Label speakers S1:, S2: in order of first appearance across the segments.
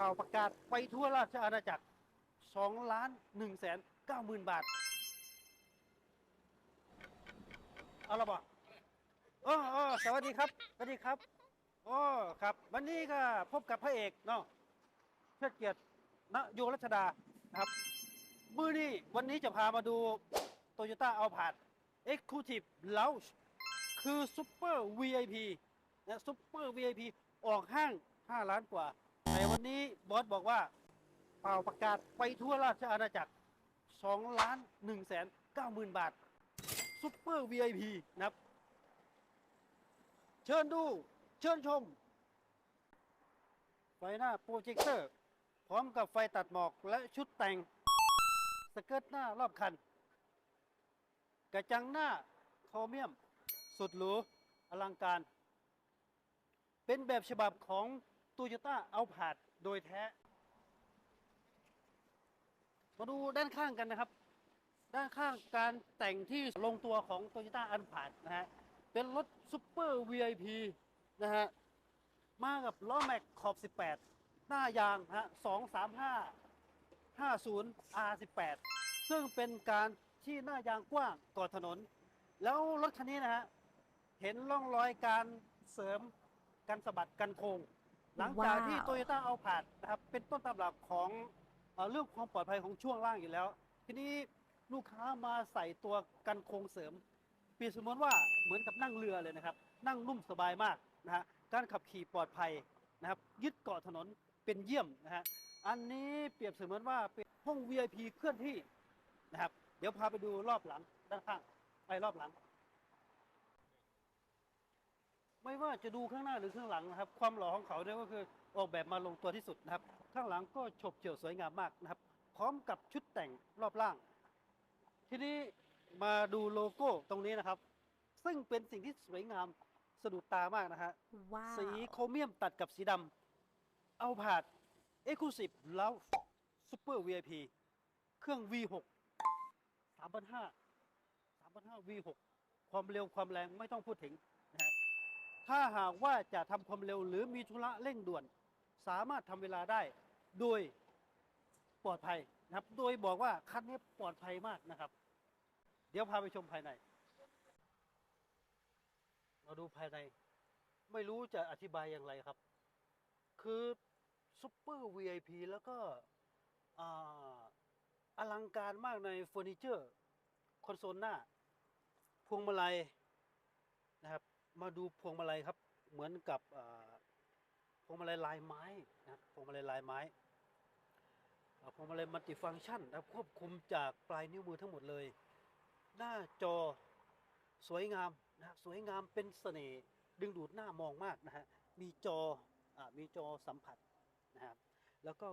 S1: ข่าวประกาศไปทั่วราชอาณาจักร2ล้าน1แสน9หมื่นบาท เอาละบ่เออเออสวัสดีครับ สวัสดีครับโอ้ครับ วันนี้ก็พบกับพระเอกเนาะเชิดเกียรติณโยรัชดานะครับ มือนี้วันนี้จะพามาดู Toyota a l p a r d Executive Lounge คือ Super VIP นะ Super VIP ออกห้าง 5 ล้านกว่า แต่วันนี้บอสบอกว่าเป่าประกาศไปทั่วราชอาณาจักร2ล้าน1แสน9หมื่นบาท Super VIP นะครับ เชิญดู เชิญชม ไฟหน้าโปรเจคเตอร์ พร้อมกับไฟตัดหมอกและชุดแต่ง สเกิร์ตหน้ารอบคัน กระจังหน้าโครเมียม สุดหรูอลังการ เป็นแบบฉบับของ Toyota a l p a r d โดยแท้ มาดูด้านข้างกันนะครับ ด้านข้างการแต่งที่ลงตัวของ Toyota a l p a r d นะฮะ เป็นรถซูเปอร์ VIP นะฮะ มากับล้อแม็กขอบ 18 หน้ายางฮะ 235 50 R18 ซึ่งเป็นการที่หน้ายางกว้างก่อถนน แล้วรถคันนี้นะฮะ เห็นร่องรอยการเสริมกันสะบัดกันโค้ง หลังจากที่
S2: ว้าว
S1: โตโยต้าเอาผาดนะครับเป็นต้นตำรับของเอ่อเรื่องความปลอดภัยของช่วงล่างอยู่แล้ว ทีนี้ลูกค้ามาใส่ตัวกันโค้งเสริมเปรียบเสมือนว่าเหมือนกับนั่งเรือเลยนะครับ นั่งนุ่มสบายมากนะฮะการขับขี่ปลอดภัยนะครับ ยึดเกาะถนนเป็นเยี่ยมนะฮะอันนี้เปรียบเสมือนว่าเป็นห้อง VIP เคลื่อนที่นะครับ เดี๋ยวพาไปดูรอบหลังด้านข้างไปรอบหลัง ไม่ว่าจะดูข้างหน้าหรือข้างหลังนะครับ ความหล่อของเขาเนี่ยก็คือออกแบบมาลงตัวที่สุดนะครับ ข้างหลังก็ฉบเฉี่ยวสวยงามมากนะครับ พร้อมกับชุดแต่งรอบล่าง ทีนี้มาดูโลโก้ตรงนี้นะครับ ซึ่งเป็นสิ่งที่สวยงามสะดุดตามากนะฮะ
S2: ว้าว
S1: สีโครเมียมตัดกับสีดำเอาผาด Exclusive l o v e Super VIP เครื่อง V6 3,500 3,500 V6 ความเร็วความแรงไม่ต้องพูดถึงนะฮะ ถ้าหากว่าจะทำความเร็วหรือมีธุระเร่งด่วน สามารถทำเวลาได้โดยปลอดภัยนะครับ โดยบอกว่าคันนี้ปลอดภัยมากนะครับ เดี๋ยวพาไปชมภายใน เราดูภายใน ไม่รู้จะอธิบายอย่างไรครับ คือซุปเปอร์ VIP แล้วก็ออลังการมากในเฟอร์นิเจอร์ คอนโซลหน้า พวงมาลัยนะครับ มาดูพวงมาลัยครับ เหมือนกับพวงมาลัยลายไม้นะพวงมาลัยลายไม้พวงมาลัยมัลติฟังก์ชันนะครับควบคุมจากปลายนิ้วมือทั้งหมดเลย หน้าจอสวยงามนะสวยงามเป็นเสน่ห์ดึงดูดหน้ามองมากนะฮะมีจออมีจอสัมผัสนะครับแล้วก็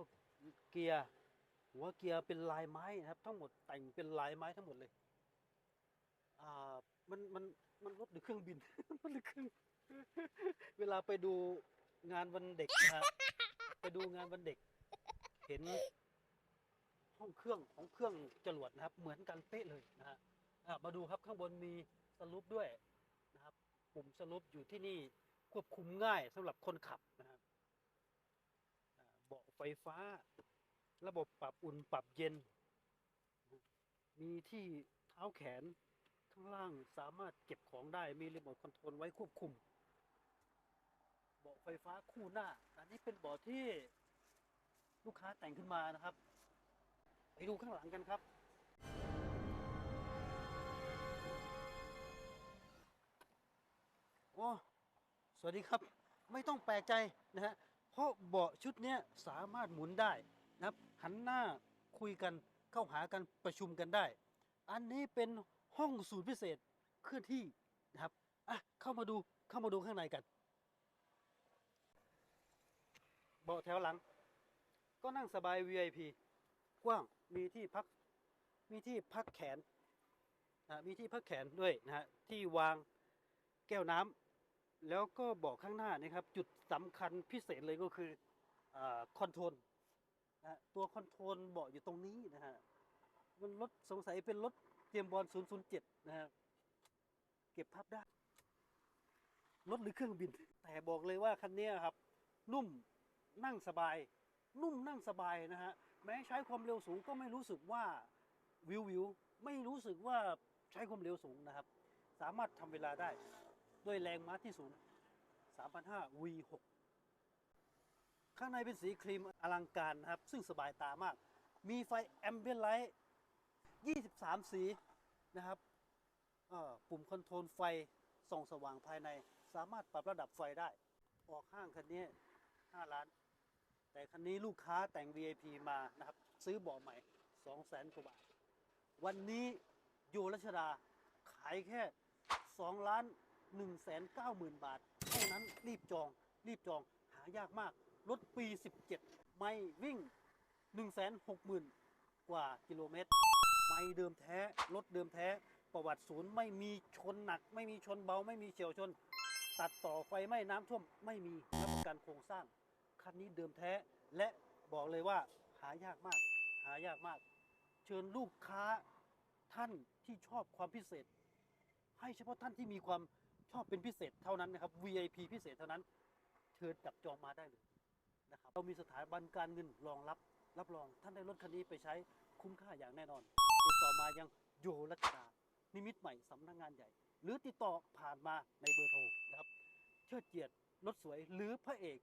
S1: เกียร์หัวเกียร์เป็นลายไม้นะครับ ทั้งหมดแต่งเป็นลายไม้ทั้งหมดเลยอ่า มันมันมันรถหรือเครื่องบิน มันหรือเครื่องเวลาไปดูงานวันเด็กนะครับไปดูงานวันเด็ก เห็นห้องเครื่องของเครื่องจรวดนะครับ เหมือนกันเป๊ะเลยนะฮะมาดูครับข้างบนมีสลูปด้วยนะครับ ปุ่มสลูปอยู่ที่นี่ควบคุมง่ายสำหรับคนขับนะครับเบาะไฟฟ้า ระบบปรับอุ่นปรับเย็น มีที่เท้าแขน ข้างล่างสามารถเก็บของได้มีรีโมทคอนโทรลไว้ควบคุม เบาะไฟฟ้าคู่หน้า อันนี้เป็นเบาะที่ลูกค้าแต่งขึ้นมานะครับ ไปดูข้างหลังกันครับ โอ้สวัสดีครับ ไม่ต้องแปลกใจนะฮะเพราะเบาะชุดนี้สามารถหมุนได้นะครับหันหน้าคุยกันเข้าหากันประชุมกันได้ อันนี้เป็น ห้องสูตรพิเศษเคลื่อนที่นะครับอะเข้ามาดูเข้ามาดูข้างในกันเบาะแถวหลัง ก็นั่งสบาย VIP กว้างมีที่พักมีที่พักแขนนะมีที่พักแขนด้วยนะฮะที่วางแก้วน้ำแล้วก็บอกข้างหน้านะครับ จุดสำคัญพิเศษเลยก็คืออาคอนโทรลนะตัวคอนโทรลเบาะอยู่ตรงนี้นะฮะมันรถสงสัยเป็นรถ เตรียมบอล007 นะฮะเก็บภาพได้รถหรือเครื่องบิน แต่บอกเลยว่าคันนี้ครับ นุ่มนั่งสบาย นุ่มนั่งสบายนะฮะแม้ใช้ความเร็วสูงก็ไม่รู้สึกว่าวิววิวไม่รู้สึกว่าใช้ความเร็วสูงนะครับ สามารถทำเวลาได้ด้วยแรงม้าที่สูง 3,500 V6 ข้างในเป็นสีครีมอลังการนะครับ ซึ่งสบายตามาก มีไฟแอมเบียนไลท์ 23 สีนะครับปุ่มคอนโทรลไฟส่องสว่างภายใน สามารถปรับระดับไฟได้ ออกห้างคันนี้ 5 ล้าน แต่คันนี้ลูกค้าแต่ง VIP มานะครับ ซื้อบาะใหม่ 200,000กว่าบาท วันนี้อยู่รัชดาขายแค่ 2 ล้าน1 9 0 0 0 0 บาทเท่านั้นรีบจองรีบจองหายากมาก รถปี 17 ไม่วิ่ง 160,000 กว่ากิโลเมตร ไม่เดิมแท้ รถเดิมแท้ ประวัติศูนย์ไม่มีชนหนัก ไม่มีชนเบา ไม่มีเฉียวชน ตัดต่อไฟไหม้น้ำท่วมไม่มีรับประกันโครงสร้าง คันนี้เดิมแท้ และบอกเลยว่าหายากมาก หายากมาก เชิญลูกค้าท่านที่ชอบความพิเศษ ให้เฉพาะท่านที่มีความชอบเป็นพิเศษเท่านั้นนะครับ VIP พิเศษเท่านั้น เชิญจับจองมาได้เลยนะครับ เรามีสถาบันการเงินรองรับ รับรองท่านได้รถคันนี้ไปใช้คุ้มค่าอย่างแน่นอน ติดต่อมายังโยรัชดานิมิตใหม่สำนักงานใหญ่ หรือติดต่อผ่านมาในเบอร์โทรนะครับ เชิดเกียรติรถสวยหรือพระเอก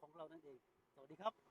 S1: ของเรานั่นเอง สวัสดีครับ